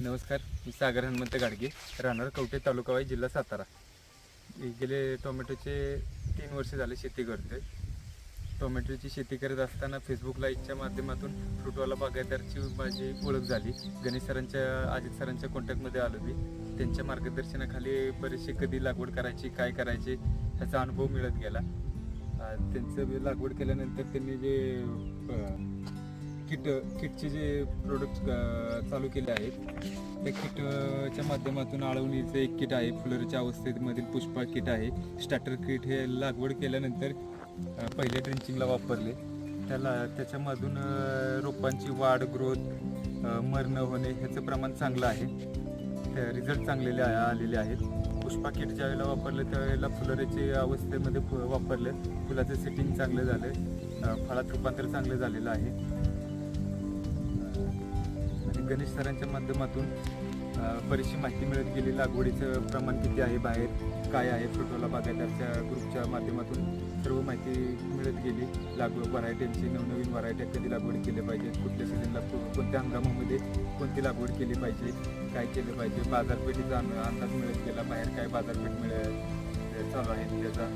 नमस्कार मी सागर हनुमंत गाडगे राहणार कवठे तालुका वाई जिल्हा सातारा. गेले टोमॅटोचे तीन वर्ष झाले शेती करतोय. टोमॅटोची शेती करत असताना फेसबुक लाईव्हच्या माध्यमातून फ्रूटवाला बागायतदारची माझी ओळख झाली. गणेश सरांच्या अजित सरांच्या कॉन्टॅक्टमध्ये आलो मी. त्यांच्या मार्गदर्शनाखाली बरेचसे कधी लागवड करायची काय करायचे ह्याचा अनुभव मिळत गेला. त्यांचं लागवड केल्यानंतर त्यांनी जे किट किटचे जे प्रोडक्ट चालू केले आहेत त्या किटच्या माध्यमातून आळवणीचं एक किट आहे फुलरच्या अवस्थेमधील पुष्पा किट आहे. स्टार्टर किट हे लागवड केल्यानंतर पहिल्या ड्रिंचिंगला वापरले. त्याला त्याच्यामधून रोपांची वाढ ग्रोथ मरण होणे ह्याचं प्रमाण चांगलं आहे. रिझल्ट चांगलेले आलेले आहेत. पुष्पा किट ज्या वेळेला वापरलं त्यावेळेला फुलरेचे अवस्थेमध्ये फु वापरलं. फुलाचं सेटिंग चांगलं झालं. फळात रूपांतर चांगलं झालेलं आहे. गणेश सरांच्या माध्यमातून बरीचशी माहिती मिळत गेली. लागवडीचं प्रमाण किती आहे बाहेर काय आहे फ्रुटोला बागायतदारच्या ग्रुपच्या माध्यमातून सर्व माहिती मिळत गेली. लागवड व्हरायटींची नवनवीन व्हरायट्या कधी लागवड केल्या पाहिजेत कुठल्या सीझनला कोणत्या हंगामामध्ये कोणती लागवड केली पाहिजे काय केलं पाहिजे बाजारपेठेचा अंदाज मिळत गेला बाहेर काय बाजारपेठ मिळत चालू आहे त्याचा.